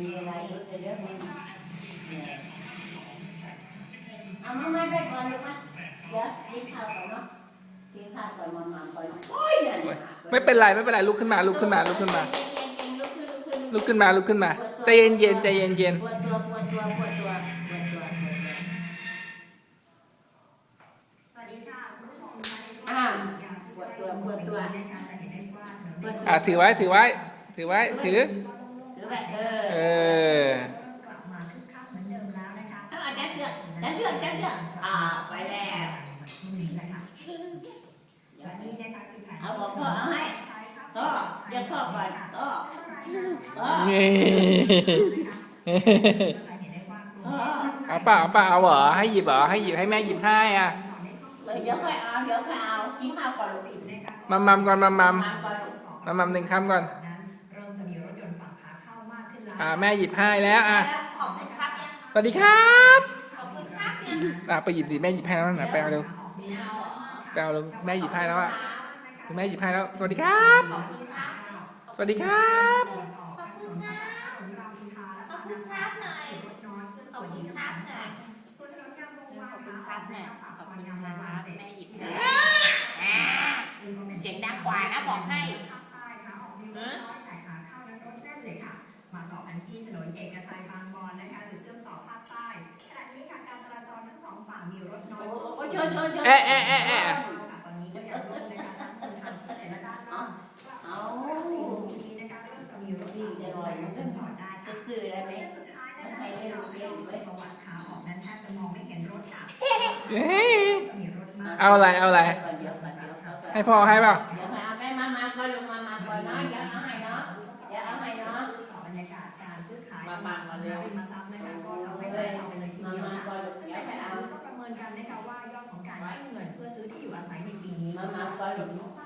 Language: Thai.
มีอะไรเดี๋ยวเดี๋ยวมันเอามามาไปก่อนลูกมาเดี๋ยวกินข้าวก่อนเนาะกินข้าวก่อนมามาก่อนโอ้ยเนี่ยเนี่ยไม่เป็นไรไม่เป็นไรลุกขึ้นมาลุกขึ้นมาลุกขึ้นมาเย็นๆๆลุกขึ้นลุกขึ้นลุกขึ้นมาลุกขึ้นมาใจเย็นเย็นๆใจเย็นเย็นปวดตัวปวดตัวปวดตัวปวดตัวปวดตัวสวัสดีค่ะคุณผู้ชมอ่าปวดตัวปวดตัวปวดๆตัวอะถือไว้ถือไว้ ถือไว้ถือ ถือไปเออเออ กลับมาคึกคักเหมือนเดิมแล้วนะคะเอาจับเชือกจับเชือกจับเชือกอ่าไปแล้วนี่แหละค่ะวันนี้นะคะคือแผนเอาบอกพ่อเอาให้พ่อเรียกพ่อก่อนพ่อพ่อเย้จะเห็นได้ว่าพ่อเอาเปล่าเอาเปล่าเอาเหรอให้หยิบเหรอให้หยิบให้แม่หยิบให้อะเดี๋ยวค่อยเอาเดี๋ยวค่อยเอากินข้าวก่อนลูกมัมมัมก่อนมัมมัมมาก่อนลูก มัมมัมหนึ่งคำก่อนนั้ อ่าแม่หยิบให้แล้วอะขอบคุณครับเนี่ยสวัสดีครับขอบคุณครับเนี่ยอะไปหยิบสิแม่หยิบให้แล้วนะไปเอาเร็วไม่เอาเหรอไปเอาเร็วแม่หยิบให้แล้วอะคุณแม่หยิบให้แล้ว สวัสดีครับขอบคุณครับ สวัสดีครับขอบคุณครับขอบคุณครับหน่อยขอบคุณครับหน่อยส่วนถนนยางวงขวาอบนคุณครับเนี่ยขอบคุณครับแม่หยิบให้เสียงดังกว่านะบอกให้มาต่อกันที่ถนนเอกชัยบางบอนนะคะหรือเชื่อมต่อภาคใต้ขณะนี้ค่ะการจราจรทั้งสองฝั่งมีรถน้อย โอ้โห ชนชนชนเอ๊ะเอ๊ะเอ๊ะเอ๊ะตอนนี้ก็ยังคงนะคะทั้งคนขับแต่ละด้านล่างเอาสี่โมงนี้นะคะเริ่มจะมีรถขับจะลอยมาเส้นถอดได้จะค่ะซื้ออะไรไหมสุดท้ายนะคะในระเบียงประวัติขาออกนั้นแทบจะมองไม่เห็นรถค่ะเฮ้ยมีรถมากเอาอะไรเอาอะไรก่อนเดี๋ยวก่อนเดี๋ยวก่อนให้พ่อให้เปล่าเดี๋ยวเอาไปมามาก่อนลงมามาก่อนเนาะเดี๋ยวเอาให้เนาะเดี๋ยวเอาให้เนาะต่อบรรยากาศการซื้อขายมามามาเร็วมาซับนะคะก็ทำให้ใช้เอาไปเลย ที่อยู่อาศัยในปีนี้มามาก่อนลงมาก